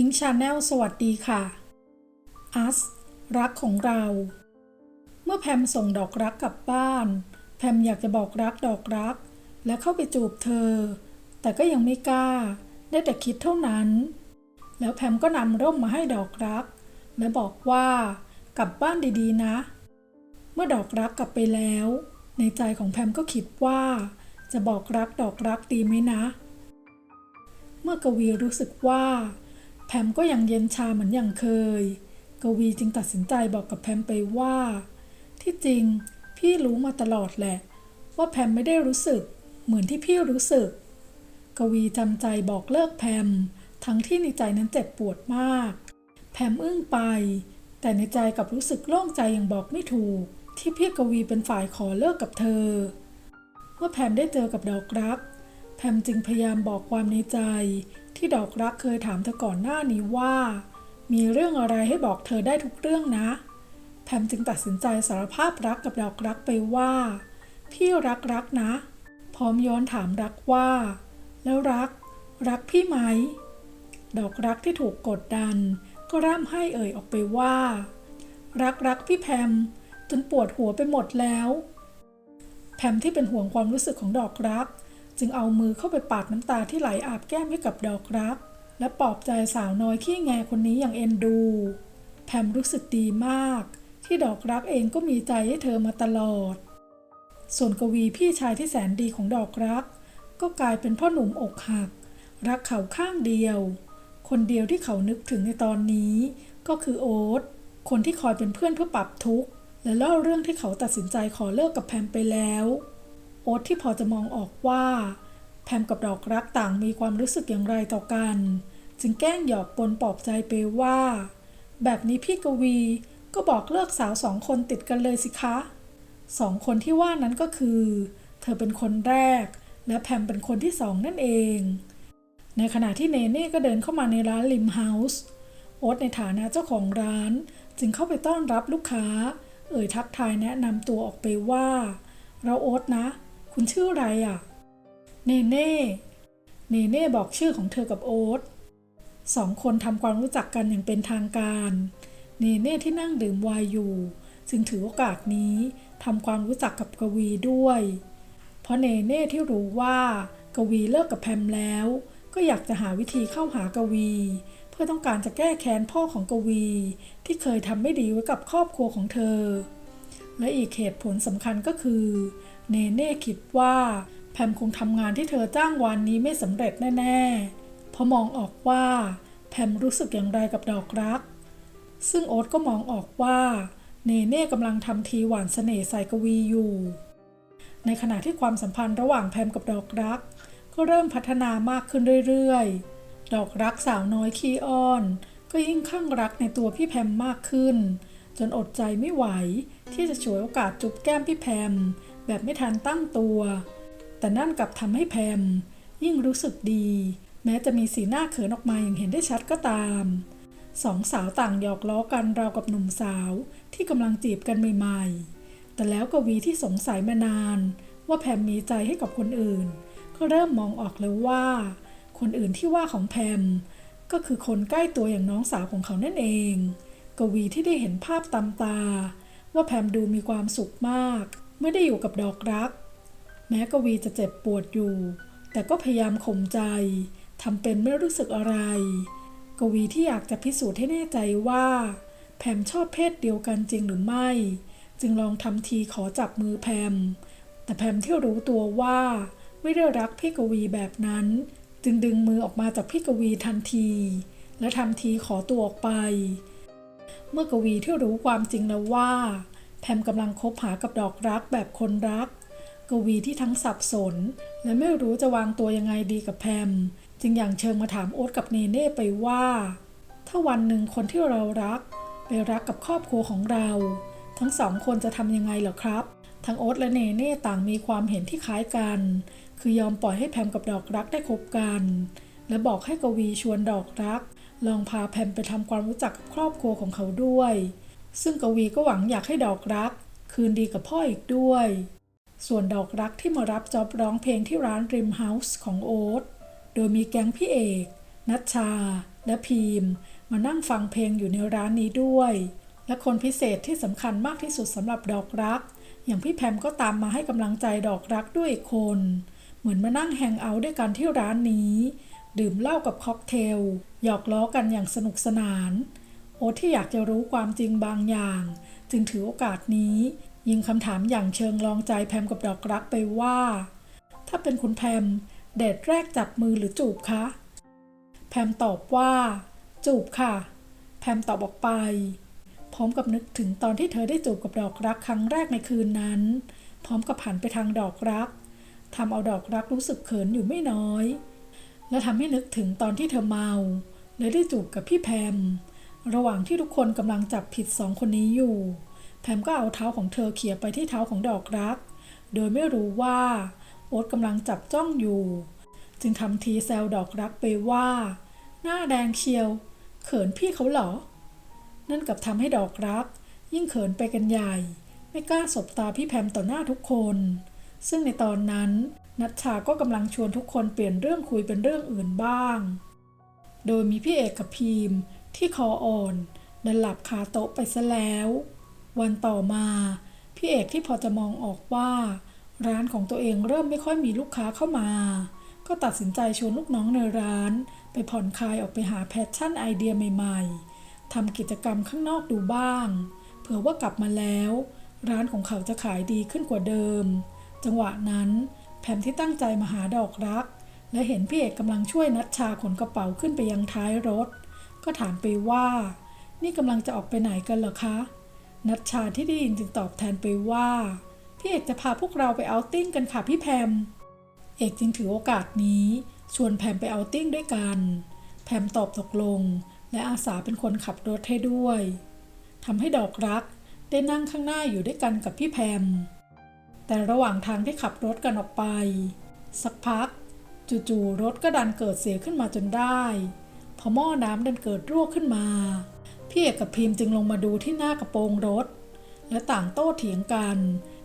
อิงชาแนลสวัสดีค่ะอัสรักของเรา เมื่อแพมส่งดอกรักกลับบ้าน แพมอยากจะบอกรักดอกรัก และเข้าไปจูบเธอ แต่ก็ยังไม่กล้า ได้แต่คิดเท่านั้น แล้วแพมก็นำร่มมาให้ดอกรัก และบอกว่ากลับบ้านดีๆนะ เมื่อดอกรักกลับไปแล้ว ในใจของแพมก็คิดว่า จะบอกรักดอกรักดีไหมนะ เมื่อกวีรู้สึกว่า แพมก็ยังเย็นชาเหมือนอย่างเคย กวีจึงตัดสินใจบอกกับแพมไปว่า ที่จริงพี่รู้มาตลอดแหละ ว่าแพมไม่ได้รู้สึก เหมือนที่พี่รู้สึก กวีจำใจบอกเลิกแพม ทั้งที่ในใจนั้นเจ็บปวดมาก แพมอึ้งไป แต่ในใจกลับรู้สึกโล่งใจอย่างบอกไม่ถูก ที่พี่กวีเป็นฝ่ายขอเลิกกับเธอ เมื่อแพมได้เจอกับดอกรัก แพมจึงพยายามบอกความในใจ ที่ดอกรักเคยถามเธอก่อนหน้านี้ว่า มีเรื่องอะไรให้บอกเธอได้ทุกเรื่องนะ แพมจึงตัดสินใจสารภาพรักกับดอกรักไปว่า พี่รักรักนะ พร้อมย้อนถามรักว่า แล้วรัก รักพี่ไหม ดอกรักที่ถูกกดดัน ก็ร่ำไห้เอ่ยออกไปว่า รักรักพี่แพมจนปวดหัวไปหมดแล้ว แพมที่เป็นห่วงความรู้สึกของดอกรัก จึงเอามือเข้าไปปาดน้ำตาที่ไหลอาบแก้มให้กับดอกรัก และปลอบใจสาวน้อยขี้แงคนนี้อย่างเอ็นดู แพมรู้สึกดีมาก ที่ดอกรักเองก็มีใจให้เธอมาตลอด ส่วนกวีพี่ชายที่แสนดีของดอกรัก ก็กลายเป็นพ่อหนุ่มอกหัก รักเขาข้างเดียว คนเดียวที่เขานึกถึงในตอนนี้ ก็คือโอ๊ตคนที่คอยเป็นเพื่อนเพื่อปรับทุกข์และเล่าเรื่องที่เขาตัดสินใจขอเลิกกับแพมไปแล้ว อ๊ตที่พอจะมองออกว่า แพมกับดอกรักต่างมีความรู้สึกอย่างไรต่อกัน จึงแกล้งหยอกปนปลอบใจไปว่า แบบนี้พี่กวีก็บอกเลิกสาวสองคนติดกันเลยสิคะสองคนที่ว่านั้นก็คือ เธอเป็นคนแรก และแพมเป็นคนที่สองนั่นเอง ในขณะที่เนเน่ก็เดินเข้ามาในร้านลิมเฮาส์โอ๊ตในฐานะเจ้าของร้าน จึงเข้าไปต้อนรับลูกค้า เอ่ยทักทายแนะนำตัวออกไปว่า เราโอ๊ตนะ คุณชื่ออะไรอะ เนเน่ เนเน่บอกชื่อของเธอกับโอ๊ตสองคนทำความรู้จักกันอย่างเป็นทางการ เนเน่ที่นั่งดื่มไวน์อยู่จึงถือโอกาสนี้ทำความรู้จักกับกวีด้วย เพราะเนเน่ที่รู้ว่ากวีเลิกกับแพมแล้ว ก็อยากจะหาวิธีเข้าหากวี เพื่อต้องการจะแก้แค้นพ่อของกวี ที่เคยทำไม่ดีไว้กับครอบครัวของเธอ และอีกเหตุผลสำคัญก็คือ เนเน่คิดว่า แพมคงทำงานที่เธอจ้างวันนี้ไม่สำเร็จแน่ๆ เพราะมองออกว่า แพมรู้สึกอย่างไรกับดอกรัก ซึ่งโอ๊ตก็มองออกว่า เนเน่กำลังทำทีหวานเสน่ห์ใส่กวีอยู่ ในขณะที่ความสัมพันธ์ระหว่างแพมกับดอกรัก ก็เริ่มพัฒนามากขึ้นเรื่อยๆ ดอกรักสาวน้อยขี้อ้อน ก็ยิ่งข้างรักในตัวพี่แพมมากขึ้น จนอดใจไม่ไหวที่จะฉวยโอกาสจุบแก้มพี่แพม แบบไม่ทันตั้งตัว แต่นั่นกลับทำให้แพม ยิ่งรู้สึกดี แม้จะมีสีหน้าเขินออกมาอย่างเห็นได้ชัดก็ตาม สองสาวต่างหยอกล้อกันราวกับหนุ่มสาวที่กำลังจีบกันใหม่ๆ แต่แล้วกวีที่สงสัยมานาน ว่าแพมมีใจให้กับคนอื่น ก็เริ่มมองออกแล้วว่า คนอื่นที่ว่าของแพมก็คือคนใกล้ตัวอย่างน้องสาวของเขานั่นเอง กวีที่ได้เห็นภาพตามตา ว่าแพมดูมีความสุขมาก เมื่อได้อยู่กับดอกรัก แม้กวีจะเจ็บปวดอยู่ แต่ก็พยายามข่มใจทำเป็นไม่รู้สึกอะไร กวีที่อยากจะพิสูจน์ให้แน่ใจว่า แพมชอบเพศเดียวกันจริงหรือไม่ จึงลองทำทีขอจับมือแพม แต่แพมที่รู้ตัวว่าไม่ได้รักพี่กวีแบบนั้น จึงดึงมือออกมาจากพี่กวีทันที และทำทีขอตัวออกไป เมื่อกวีที่รู้ความจริงแล้วว่า แพมกำลังคบหากับดอกรักแบบคนรัก กวีที่ทั้งสับสน และไม่รู้จะวางตัวยังไงดีกับแพม จึงอย่างเชิงมาถามโอ๊ตกับเนเน่ไปว่า ถ้าวันหนึ่งคนที่เรารัก ไปรักกับครอบครัวของเรา ทั้งสองคนจะทำยังไงเหรอครับ ทั้งโอ๊ตและเนเน่ต่างมีความเห็นที่คล้ายกัน คือยอมปล่อยให้แพมกับดอกรักได้คบกัน และบอกให้กวีชวนดอกรัก ลองพาแพมไปทำความรู้จักกับครอบครัวของเขาด้วย ซึ่งกวีก็หวังอยากให้ดอกรัก คืนดีกับพ่ออีกด้วย ส่วนดอกรักที่มารับจอบร้องเพลงที่ร้านริมเฮาส์ของโอ๊ต โดยมีแก๊งพี่เอก นัชชา และพีม มานั่งฟังเพลงอยู่ในร้านนี้ด้วย และคนพิเศษที่สำคัญมากที่สุดสำหรับดอกรัก อย่างพี่แพมก็ตามมาให้กำลังใจดอกรักด้วยคน เหมือนมานั่งแฮงเอาท์ด้วยกันที่ร้านนี้ ดื่มเหล้ากับค็อกเทล หยอกล้อกันอย่างสนุกสนาน โอ๊ตที่อยากจะรู้ความจริงบางอย่าง จึงถือโอกาสนี้ ยิงคำถามอย่างเชิงลองใจแพมกับดอกรักไปว่า ถ้าเป็นคุณแพมเดทแรกจับมือหรือจูบคะ แพมตอบว่า จูบค่ะ แพมตอบออกไปพร้อมกับนึกถึงตอนที่เธอได้จูบกับดอกรักครั้งแรกในคืนนั้น พร้อมกับหันไปทางดอกรักทำเอาดอกรักรู้สึกเขินอยู่ไม่น้อย และทำให้นึกถึงตอนที่เธอเมาและได้จูบกับพี่แพม ระหว่างที่ทุกคนกำลังจับผิดสองคนนี้อยู่ แพมก็เอาเท้าของเธอเขี่ยไปที่เท้าของดอกรัก โดยไม่รู้ว่า โอ๊ตกำลังจับจ้องอยู่ จึงทำทีแซวดอกรักไปว่า หน้าแดงเชียว เขินพี่เขาเหรอ นั่นกับทำให้ดอกรัก ยิ่งเขินไปกันใหญ่ ไม่กล้าสบตาพี่แพมต่อหน้าทุกคน ซึ่งในตอนนั้นนัชชาก็กำลังชวนทุกคนเปลี่ยนเรื่องคุยเป็นเรื่องอื่นบ้าง โดยมีพี่เอกกับพีม ที่คออ่อนดันหลับคาโต๊ะไปซะแล้ว วันต่อมา พี่เอกที่พอจะมองออกว่า ร้านของตัวเองเริ่มไม่ค่อยมีลูกค้าเข้ามา ก็ตัดสินใจชวนลูกน้องในร้าน ไปผ่อนคลายออกไปหาแพชชั่นไอเดียใหม่ๆทำกิจกรรมข้างนอกดูบ้าง เผื่อว่ากลับมาแล้ว ร้านของเขาจะขายดีขึ้นกว่าเดิม จังหวะนั้นแพมที่ตั้งใจมาหาดอกรัก และเห็นพี่เอกกำลังช่วยนัชชาขนกระเป๋าขึ้นไปยังท้ายรถ ก็ถามไปว่า นี่กำลังจะออกไปไหนกันเหรอคะ นัชชาที่ได้ยินจึงตอบแทนไปว่า พี่เอกจะพาพวกเราไปเอาติ้งกันค่ะพี่แพม เอกจึงถือโอกาสนี้ ชวนแพมไปเอาติ้งด้วยกัน แพมตอบตกลง และอาสาเป็นคนขับรถให้ด้วยทำให้ดอกรักได้นั่งข้างหน้าอยู่ด้วยกันกับพี่แพม แต่ระหว่างทางที่ขับรถกันออกไป สักพัก จู่ๆรถก็ดันเกิดเสียขึ้นมาจนได้ พอหม้อน้ำดันเกิดรั่วขึ้นมา พี่เอกกับพิมพ์จึงลงมาดูที่หน้ากระโปรงรถ และต่างโต้เถียงกัน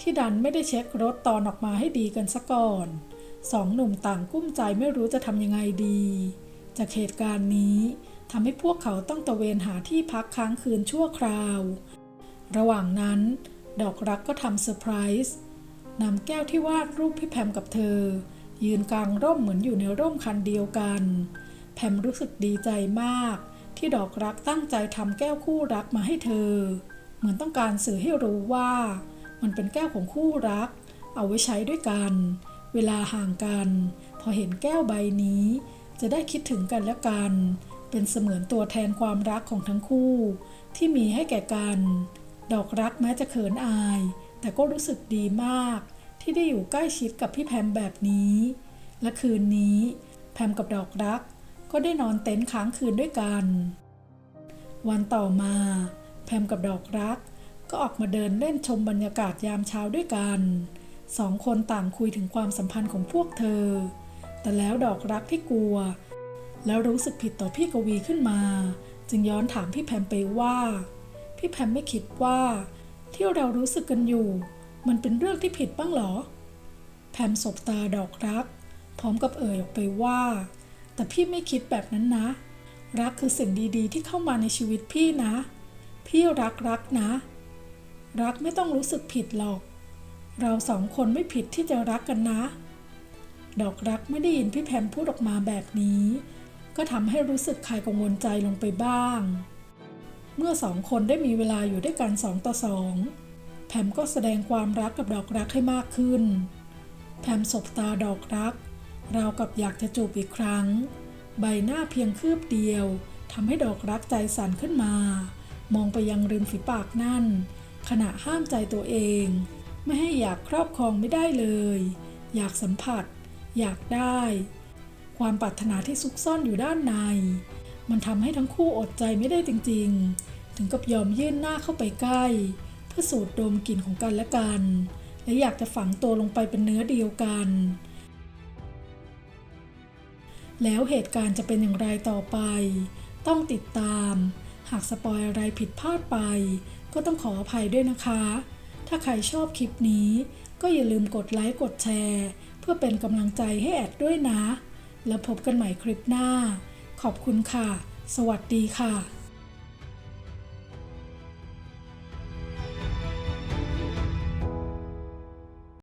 ที่ดันไม่ได้เช็ครถตอนออกมาให้ดีกันซะก่อนสองหนุ่มต่างกุ้มใจไม่รู้จะทำยังไงดี จากเหตุการณ์นี้ทำให้พวกเขาต้องตะเวนหาที่พักค้างคืนชั่วคราว ระหว่างนั้น ดอกรักก็ทำเซอร์ไพรส์นำแก้วที่วาดรูปพี่แพมกับเธอ ยืนกลางร่มเหมือนอยู่ในร่มคันเดียวกัน แพมรู้สึกดีใจมาก ที่ดอกรักตั้งใจทำแก้วคู่รักมาให้เธอ เหมือนต้องการสื่อให้รู้ว่า มันเป็นแก้วของคู่รัก เอาไว้ใช้ด้วยกัน เวลาห่างกัน พอเห็นแก้วใบนี้ จะได้คิดถึงกันและกัน เป็นเสมือนตัวแทนความรักของทั้งคู่ ที่มีให้แก่กัน ดอกรักแม้จะเขินอาย แต่ก็รู้สึกดีมาก ที่ได้อยู่ใกล้ชิดกับพี่แพมแบบนี้ และคืนนี้ แพมกับดอกรัก ก็ได้นอนเต็นท์ค้างคืนด้วยกัน วันต่อมา แพมกับดอกรัก ก็ออกมาเดินเล่นชมบรรยากาศยามเช้าด้วยกันสองคนต่างคุยถึงความสัมพันธ์ของพวกเธอ แต่แล้วดอกรักที่กลัว แล้วรู้สึกผิดต่อพี่กวีขึ้นมา จึงย้อนถามพี่แพมไปว่า พี่แพมไม่คิดว่า ที่เรารู้สึกกันอยู่ มันเป็นเรื่องที่ผิดบ้างหรอ แพมสบตาดอกรัก พร้อมกับเอ่ยออกไปว่า แต่พี่ไม่คิดแบบนั้นนะ รักคือสิ่งดีๆ ที่เข้ามาในชีวิตพี่นะ พี่รักรักนะ รักไม่ต้องรู้สึกผิดหรอก เราสองคนไม่ผิดที่จะรักกันนะ ดอกรักไม่ได้ยินพี่แพมพูดออกมาแบบนี้ ก็ทำให้รู้สึกคลายกังวลใจลงไปบ้าง เมื่อสองคนได้มีเวลาอยู่ด้วยกันสองต่อสองแพมก็แสดงความรักกับดอกรักให้มากขึ้น แพมสบตาดอกรัก ราวกับอยากจะจูบอีกครั้ง ใบหน้าเพียงคืบเดียวทำให้ดอกรักใจสั่นขึ้นมา มองไปยังริมฝีปากนั่น ขณะห้ามใจตัวเอง ไม่ให้อยากครอบครองไม่ได้เลย อยากสัมผัส อยากได้ ความปรารถนาที่ซุกซ่อนอยู่ด้านใน มันทำให้ทั้งคู่อดใจไม่ได้จริง ๆ ถึงกับยอมยื่นหน้าเข้าไปใกล้ เพื่อสูดดมกลิ่นของกันและกัน และอยากจะฝังตัวลงไปเป็นเนื้อเดียวกัน แล้วเหตุการณ์จะเป็นอย่างไรต่อไป ต้องติดตาม หากสปอยอะไรผิดพลาดไป ก็ต้องขออภัยด้วยนะคะ ถ้าใครชอบคลิปนี้ ก็อย่าลืมกดไลค์กดแชร์ เพื่อเป็นกำลังใจให้แอดด้วยนะ แล้วพบกันใหม่คลิปหน้า ขอบคุณค่ะ สวัสดีค่ะ